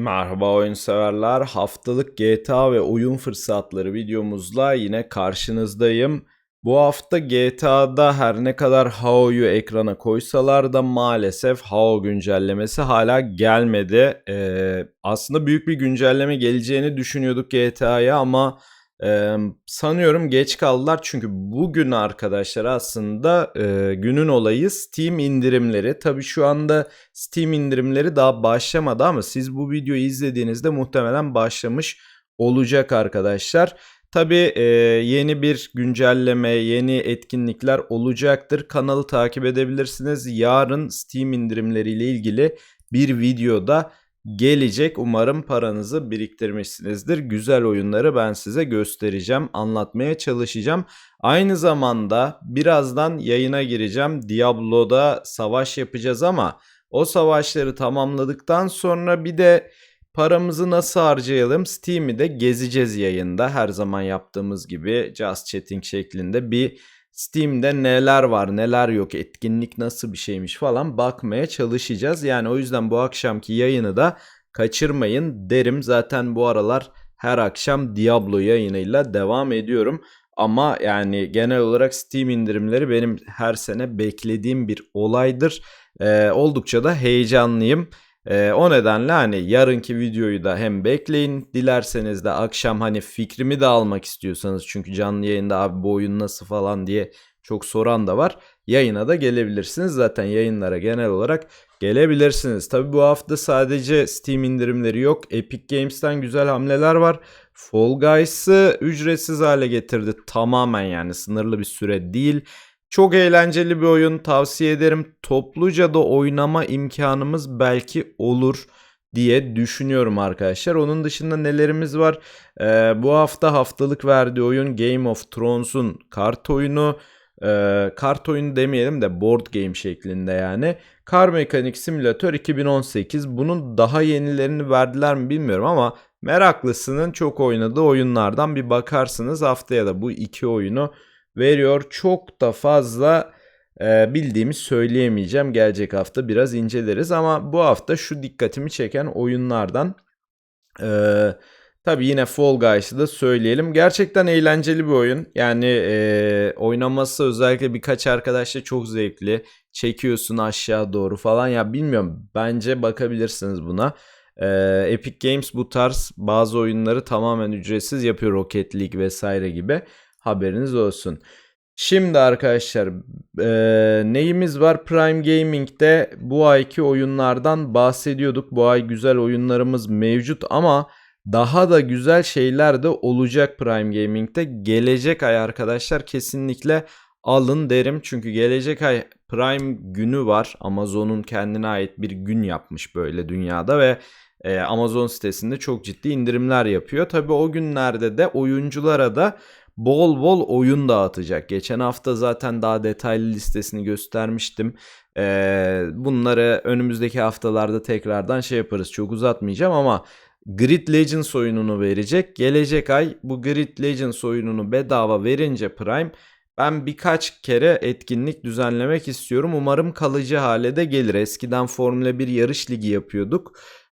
Merhaba oyun severler. Haftalık GTA ve oyun fırsatları videomuzla yine karşınızdayım. Bu hafta GTA'da her ne kadar HAO'yu ekrana koysalar da maalesef HAO güncellemesi hala gelmedi. Ee, aslında büyük bir güncelleme geleceğini düşünüyorduk GTA'ya ama e, sanıyorum geç kaldılar. Çünkü bugün arkadaşlar aslında e, günün olayı Steam indirimleri. Tabii şu anda Steam indirimleri daha başlamadı ama siz bu videoyu izlediğinizde muhtemelen başlamış olacak arkadaşlar. Tabii e, yeni bir güncelleme, yeni etkinlikler olacaktır. Kanalı takip edebilirsiniz. Yarın Steam indirimleriyle ilgili bir videoda gelecek. Umarım paranızı biriktirmişsinizdir. Güzel oyunları ben size göstereceğim, anlatmaya çalışacağım. Aynı zamanda birazdan yayına gireceğim. Diablo'da savaş yapacağız ama o savaşları tamamladıktan sonra bir de paramızı nasıl harcayalım Steam'i de gezeceğiz yayında. Her zaman yaptığımız gibi Just Chatting şeklinde bir Steam'de neler var neler yok etkinlik nasıl bir şeymiş falan bakmaya çalışacağız. Yani o yüzden bu akşamki yayını da kaçırmayın derim. Zaten bu aralar her akşam Diablo yayınıyla devam ediyorum. Ama yani genel olarak Steam indirimleri benim her sene beklediğim bir olaydır. Ee, oldukça da heyecanlıyım. Ee, o nedenle hani yarınki videoyu da hem bekleyin dilerseniz de akşam hani fikrimi de almak istiyorsanız çünkü canlı yayında abi bu oyun nasıl falan diye çok soran da var. Yayına da gelebilirsiniz. Zaten yayınlara genel olarak gelebilirsiniz. Tabi bu hafta sadece Steam indirimleri yok. Epic Games'ten güzel hamleler var. Fall Guys'ı ücretsiz hale getirdi. Tamamen yani sınırlı bir süre değil. Çok eğlenceli bir oyun tavsiye ederim. Topluca da oynama imkanımız belki olur diye düşünüyorum arkadaşlar. Onun dışında nelerimiz var? Ee, bu hafta haftalık verdiği oyun Game of Thrones'un kart oyunu. Ee, kart oyunu demeyelim de board game şeklinde yani. Car Mechanic Simulator 2018. Bunun daha yenilerini verdiler mi bilmiyorum ama meraklısının çok oynadığı oyunlardan bir bakarsınız. Haftaya da bu iki oyunu veriyor. Çok da fazla e, bildiğimi söyleyemeyeceğim. Gelecek hafta biraz inceleriz ama bu hafta şu dikkatimi çeken oyunlardan e, tabii yine Fall Guys'ı da söyleyelim. Gerçekten eğlenceli bir oyun. Yani e, oynaması özellikle birkaç arkadaşla çok zevkli. Çekiyorsun aşağı doğru falan ya bilmiyorum. Bence bakabilirsiniz buna. Ee, Epic Games bu tarz bazı oyunları tamamen ücretsiz yapıyor Rocket League vesaire gibi. Haberiniz olsun. Şimdi arkadaşlar e, neyimiz var? Prime Gaming'de bu ayki oyunlardan bahsediyorduk. Bu ay güzel oyunlarımız mevcut ama daha da güzel şeyler de olacak Prime Gaming'de. Gelecek ay arkadaşlar kesinlikle alın derim. Çünkü gelecek ay Prime günü var. Amazon'un kendine ait bir gün yapmış böyle dünyada ve e, Amazon sitesinde çok ciddi indirimler yapıyor. Tabi o günlerde de oyunculara da bol bol oyun dağıtacak. Geçen hafta zaten daha detaylı listesini göstermiştim. Ee, bunları önümüzdeki haftalarda tekrardan şey yaparız. Çok uzatmayacağım ama Grid Legends oyununu verecek. Gelecek ay bu Grid Legends oyununu bedava verince Prime ben birkaç kere etkinlik düzenlemek istiyorum. Umarım kalıcı hale de gelir. Eskiden Formula 1 yarış ligi yapıyorduk.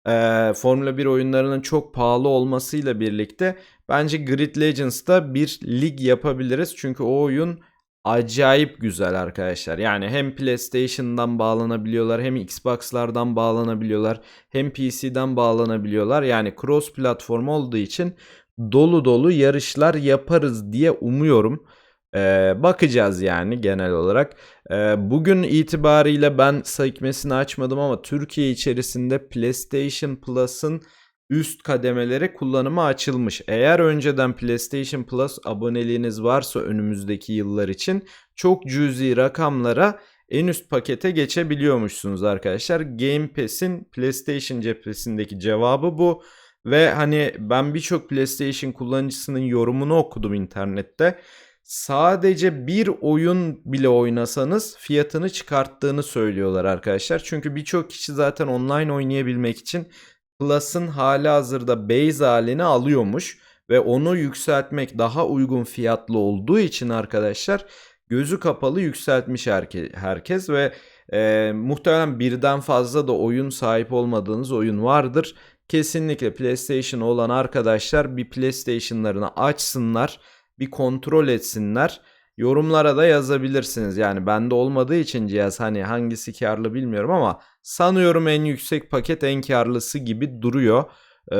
Ee, Formula 1 oyunlarının çok pahalı olmasıyla birlikte Bence Grid Legends'ta bir lig yapabiliriz. Çünkü o oyun acayip güzel arkadaşlar. Yani hem PlayStation'dan bağlanabiliyorlar hem Xbox'lardan bağlanabiliyorlar hem PC'den bağlanabiliyorlar. Yani cross platform olduğu için dolu dolu yarışlar yaparız diye umuyorum. Ee, bakacağız yani genel olarak. Ee, bugün itibariyle ben sekmesini açmadım ama Türkiye içerisinde PlayStation Plus'ın üst kademelere kullanıma açılmış. Eğer önceden PlayStation Plus aboneliğiniz varsa önümüzdeki yıllar için çok cüzi rakamlara en üst pakete geçebiliyormuşsunuz arkadaşlar. Game Pass'in PlayStation cephesindeki cevabı bu. Ve hani ben birçok PlayStation kullanıcısının yorumunu okudum internette. Sadece bir oyun bile oynasanız fiyatını çıkarttığını söylüyorlar arkadaşlar. Çünkü birçok kişi zaten online oynayabilmek için Plus'ın hali hazırda base halini alıyormuş ve onu yükseltmek daha uygun fiyatlı olduğu için arkadaşlar gözü kapalı yükseltmiş herke herkes ve e, muhtemelen birden fazla da oyun sahip olmadığınız oyun vardır. Kesinlikle PlayStation olan arkadaşlar bir PlayStation'larını açsınlar, bir kontrol etsinler. Yorumlara da yazabilirsiniz. Yani bende olmadığı için cihaz hani hangisi karlı bilmiyorum ama sanıyorum en yüksek paket en karlısı gibi duruyor. Ee,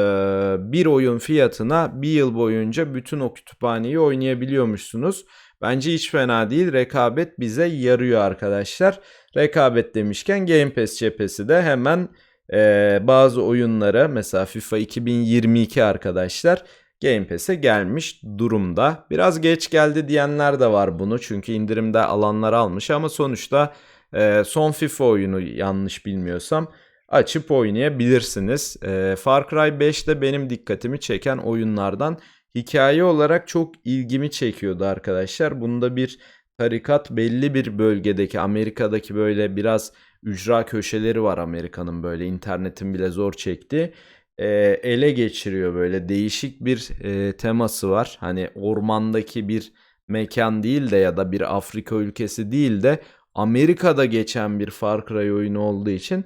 bir oyun fiyatına bir yıl boyunca bütün o kütüphaneyi oynayabiliyormuşsunuz. Bence hiç fena değil. Rekabet bize yarıyor arkadaşlar. Rekabet demişken Game Pass cephesi de hemen e, bazı oyunlara mesela FIFA 2022 arkadaşlar Game Pass'e gelmiş durumda. Biraz geç geldi diyenler de var bunu çünkü indirimde alanlar almış ama sonuçta e, son FIFA oyunu yanlış bilmiyorsam açıp oynayabilirsiniz. E, Far Cry 5 de benim dikkatimi çeken oyunlardan hikaye olarak çok ilgimi çekiyordu arkadaşlar. Bunda bir tarikat belli bir bölgedeki Amerika'daki böyle biraz ücra köşeleri var Amerika'nın böyle internetin bile zor çektiği e, ele geçiriyor böyle değişik bir e, teması var. Hani ormandaki bir mekan değil de ya da bir Afrika ülkesi değil de Amerika'da geçen bir Far Cry oyunu olduğu için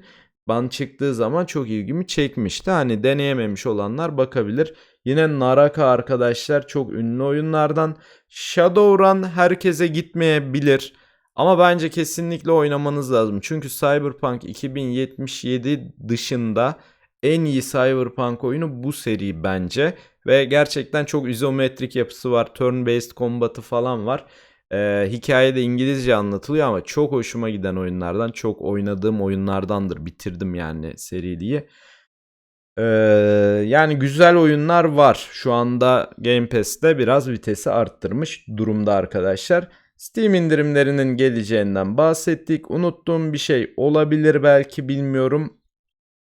ban çıktığı zaman çok ilgimi çekmişti. Hani deneyememiş olanlar bakabilir. Yine Naraka arkadaşlar çok ünlü oyunlardan. Shadowrun herkese gitmeyebilir. Ama bence kesinlikle oynamanız lazım. Çünkü Cyberpunk 2077 dışında en iyi Cyberpunk oyunu bu seri bence. Ve gerçekten çok izometrik yapısı var. Turn-based combat'ı falan var. Ee, hikaye de İngilizce anlatılıyor ama çok hoşuma giden oyunlardan. Çok oynadığım oyunlardandır. Bitirdim yani seriyi. Ee, yani güzel oyunlar var. Şu anda Game Pass'te biraz vitesi arttırmış durumda arkadaşlar. Steam indirimlerinin geleceğinden bahsettik. Unuttuğum bir şey olabilir belki bilmiyorum.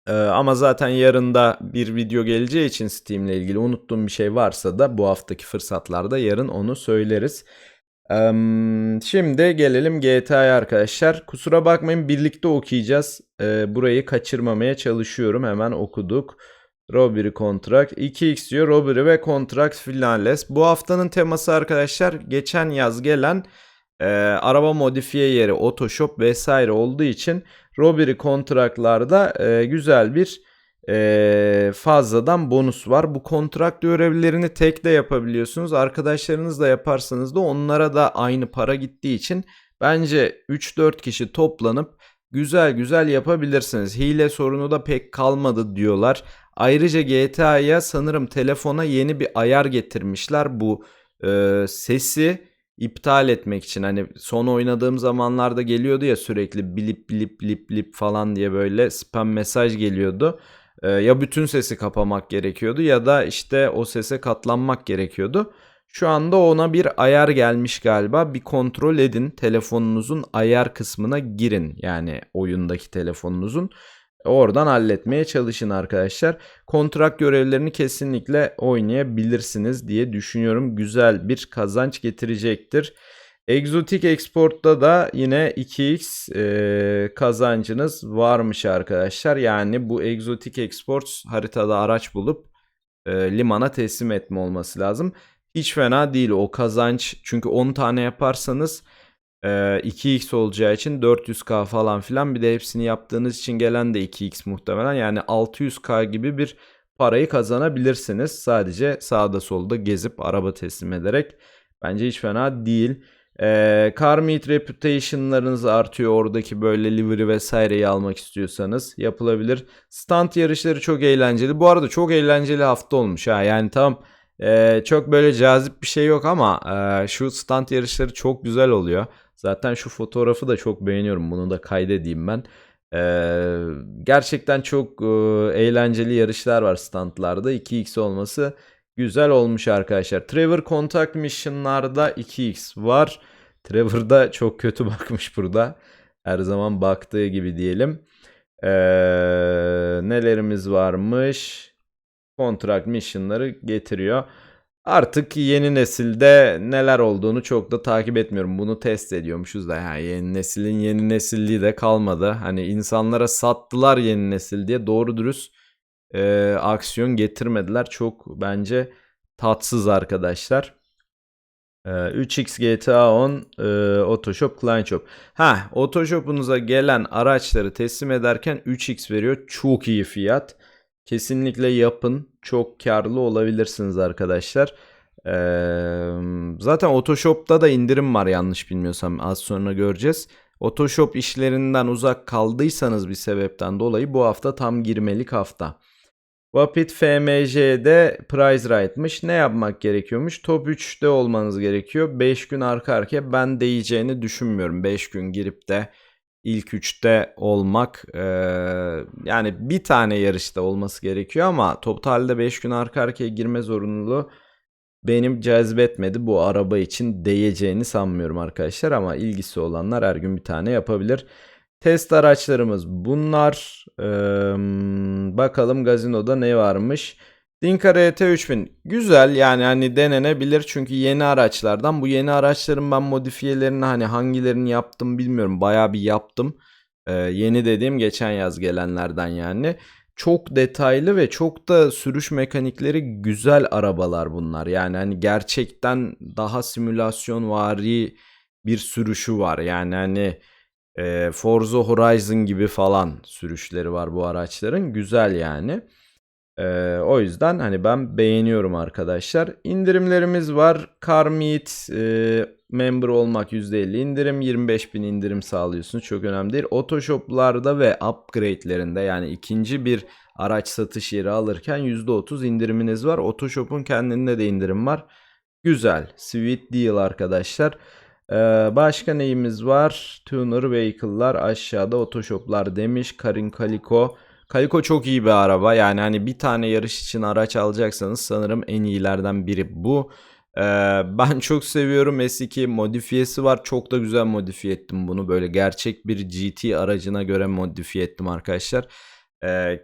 Ee, ama zaten yarın da bir video geleceği için Steam ile ilgili unuttuğum bir şey varsa da bu haftaki fırsatlarda yarın onu söyleriz. Ee, şimdi gelelim GTA'ya arkadaşlar. Kusura bakmayın birlikte okuyacağız. Ee, burayı kaçırmamaya çalışıyorum. Hemen okuduk. Robbery Contract 2x diyor Robbery ve Contract Finales. Bu haftanın teması arkadaşlar geçen yaz gelen e, araba modifiye yeri, Otoshop vesaire olduğu için Robbery kontraklarda e, güzel bir e, fazladan bonus var. Bu kontrakt görevlerini tek de yapabiliyorsunuz. Arkadaşlarınızla yaparsanız da onlara da aynı para gittiği için bence 3-4 kişi toplanıp güzel güzel yapabilirsiniz. Hile sorunu da pek kalmadı diyorlar. Ayrıca GTA'ya sanırım telefona yeni bir ayar getirmişler. Bu e, sesi iptal etmek için hani son oynadığım zamanlarda geliyordu ya sürekli blip blip blip blip falan diye böyle spam mesaj geliyordu. Ee, ya bütün sesi kapamak gerekiyordu ya da işte o sese katlanmak gerekiyordu. Şu anda ona bir ayar gelmiş galiba. Bir kontrol edin. Telefonunuzun ayar kısmına girin. Yani oyundaki telefonunuzun. Oradan halletmeye çalışın arkadaşlar. Kontrat görevlerini kesinlikle oynayabilirsiniz diye düşünüyorum. Güzel bir kazanç getirecektir. Exotic Export'ta da yine 2x e, kazancınız varmış arkadaşlar. Yani bu Exotic Export haritada araç bulup e, limana teslim etme olması lazım. Hiç fena değil o kazanç. Çünkü 10 tane yaparsanız 2x olacağı için 400k falan filan bir de hepsini yaptığınız için gelen de 2x muhtemelen yani 600k gibi bir parayı kazanabilirsiniz sadece sağda solda gezip araba teslim ederek bence hiç fena değil. Ee, car meet reputation'larınız artıyor oradaki böyle livery vesaireyi almak istiyorsanız yapılabilir. Stunt yarışları çok eğlenceli. Bu arada çok eğlenceli hafta olmuş ha. Yani tam e, çok böyle cazip bir şey yok ama e, şu stunt yarışları çok güzel oluyor. Zaten şu fotoğrafı da çok beğeniyorum. Bunu da kaydedeyim ben. Ee, gerçekten çok e, eğlenceli yarışlar var standlarda. 2x olması güzel olmuş arkadaşlar. Trevor Contact Mission'larda 2x var. Trevor da çok kötü bakmış burada. Her zaman baktığı gibi diyelim. Ee, nelerimiz varmış? Contract Mission'ları getiriyor. Artık yeni nesilde neler olduğunu çok da takip etmiyorum. Bunu test ediyormuşuz da yani yeni neslin yeni nesilliği de kalmadı. Hani insanlara sattılar yeni nesil diye doğru dürüst e, aksiyon getirmediler. Çok bence tatsız arkadaşlar. E, 3x GTA 10 e, Otoshop Client Shop. Ha, Otoshop'unuza gelen araçları teslim ederken 3x veriyor. Çok iyi fiyat. Kesinlikle yapın. Çok karlı olabilirsiniz arkadaşlar. Ee, zaten Otoshop'ta da indirim var yanlış bilmiyorsam. Az sonra göreceğiz. Otoshop işlerinden uzak kaldıysanız bir sebepten dolayı bu hafta tam girmelik hafta. Vapit FMJ'de Price Right'mış. Ne yapmak gerekiyormuş? Top 3'te olmanız gerekiyor. 5 gün arka arkaya ben değeceğini düşünmüyorum. 5 gün girip de ilk 3'te olmak e, yani bir tane yarışta olması gerekiyor ama totalde 5 gün arka arkaya girme zorunluluğu benim cezbetmedi. Bu araba için değeceğini sanmıyorum arkadaşlar ama ilgisi olanlar her gün bir tane yapabilir. Test araçlarımız bunlar. Ee, bakalım gazinoda ne varmış. Dinka RT 3000 güzel yani hani denenebilir çünkü yeni araçlardan bu yeni araçların ben modifiyelerini hani hangilerini yaptım bilmiyorum baya bir yaptım. Ee, yeni dediğim geçen yaz gelenlerden yani. Çok detaylı ve çok da sürüş mekanikleri güzel arabalar bunlar. Yani hani gerçekten daha simülasyon vari bir sürüşü var. Yani hani e, Forza Horizon gibi falan sürüşleri var bu araçların. Güzel yani. E, o yüzden hani ben beğeniyorum arkadaşlar. İndirimlerimiz var. Carmeet e, member olmak %50 indirim. 25.000 indirim sağlıyorsunuz. Çok önemli değil. Otoshoplarda ve upgrade'lerinde yani ikinci bir araç satış yeri alırken %30 indiriminiz var. Otoshop'un kendinde de indirim var. Güzel. Sweet deal arkadaşlar. Ee, başka neyimiz var? Tuner Vehicle'lar aşağıda otoshoplar demiş. Karin Kaliko. Kaliko çok iyi bir araba. Yani hani bir tane yarış için araç alacaksanız sanırım en iyilerden biri bu. Ee, ben çok seviyorum S2 modifiyesi var. Çok da güzel modifiye ettim bunu. Böyle gerçek bir GT aracına göre modifiye ettim arkadaşlar. Ee,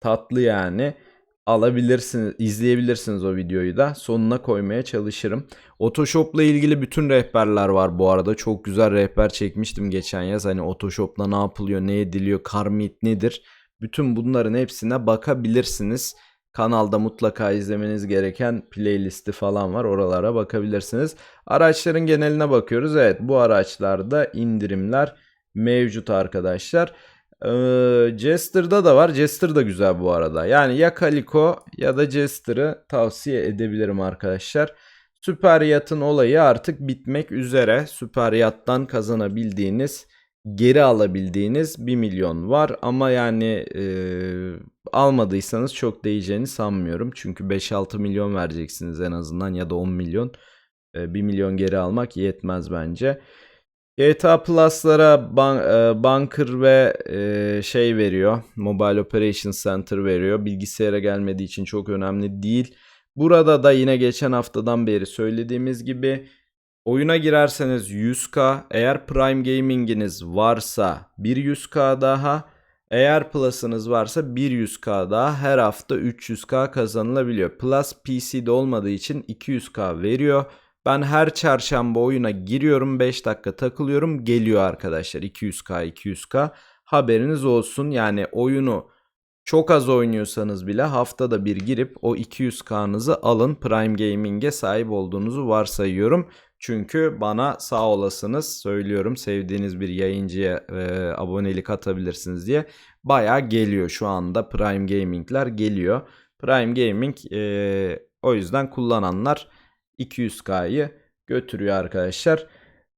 tatlı yani alabilirsiniz, izleyebilirsiniz o videoyu da. Sonuna koymaya çalışırım. Otoshop'la ilgili bütün rehberler var bu arada. Çok güzel rehber çekmiştim geçen yaz. Hani Otoshop'la ne yapılıyor, ne ediliyor, Karmit nedir? Bütün bunların hepsine bakabilirsiniz. Kanalda mutlaka izlemeniz gereken playlisti falan var. Oralara bakabilirsiniz. Araçların geneline bakıyoruz. Evet bu araçlarda indirimler mevcut arkadaşlar. Ee, Jester'da da var. Jester da güzel bu arada. Yani ya Calico ya da Jester'ı tavsiye edebilirim arkadaşlar. Süper Yat'ın olayı artık bitmek üzere. Süper Yat'tan kazanabildiğiniz, geri alabildiğiniz 1 milyon var. Ama yani e, almadıysanız çok değeceğini sanmıyorum. Çünkü 5-6 milyon vereceksiniz en azından ya da 10 milyon. E, 1 milyon geri almak yetmez bence. GTA Plus'lara ban e, Bunker ve e, şey veriyor. Mobile Operation Center veriyor. Bilgisayara gelmediği için çok önemli değil. Burada da yine geçen haftadan beri söylediğimiz gibi oyuna girerseniz 100k, eğer Prime Gaming'iniz varsa bir 100k daha, eğer Plus'ınız varsa bir 100k daha her hafta 300k kazanılabiliyor. Plus PC'de olmadığı için 200k veriyor. Ben her çarşamba oyuna giriyorum 5 dakika takılıyorum geliyor arkadaşlar 200k 200k haberiniz olsun yani oyunu çok az oynuyorsanız bile haftada bir girip o 200k'nızı alın Prime Gaming'e sahip olduğunuzu varsayıyorum. Çünkü bana sağ olasınız söylüyorum sevdiğiniz bir yayıncıya e, abonelik atabilirsiniz diye baya geliyor şu anda Prime Gaming'ler geliyor. Prime Gaming e, o yüzden kullananlar 200K'yı götürüyor arkadaşlar.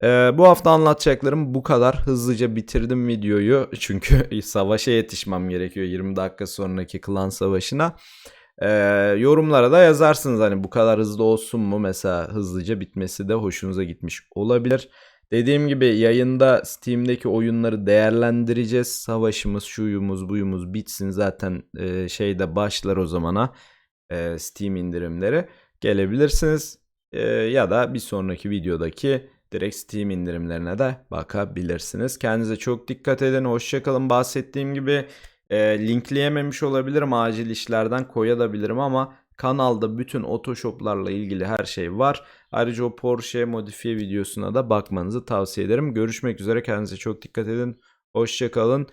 Ee, bu hafta anlatacaklarım bu kadar. Hızlıca bitirdim videoyu. Çünkü savaşa yetişmem gerekiyor 20 dakika sonraki klan savaşına. Ee, yorumlara da yazarsınız hani bu kadar hızlı olsun mu? Mesela hızlıca bitmesi de hoşunuza gitmiş olabilir. Dediğim gibi yayında Steam'deki oyunları değerlendireceğiz. Savaşımız, şuyumuz, buyumuz bitsin. Zaten e, şeyde başlar o zamana e, Steam indirimleri. Gelebilirsiniz e, ya da bir sonraki videodaki direkt Steam indirimlerine de bakabilirsiniz. Kendinize çok dikkat edin. Hoşçakalın. Bahsettiğim gibi e, linkleyememiş olabilirim. Acil işlerden koyabilirim ama kanalda bütün otoshoplarla ilgili her şey var. Ayrıca o Porsche modifiye videosuna da bakmanızı tavsiye ederim. Görüşmek üzere. Kendinize çok dikkat edin. Hoşçakalın.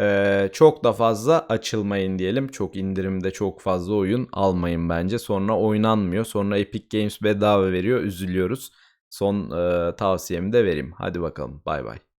Ee, çok da fazla açılmayın diyelim. Çok indirimde çok fazla oyun almayın bence. Sonra oynanmıyor. Sonra Epic Games bedava veriyor. Üzülüyoruz. Son e, tavsiyemi de vereyim. Hadi bakalım. Bay bay.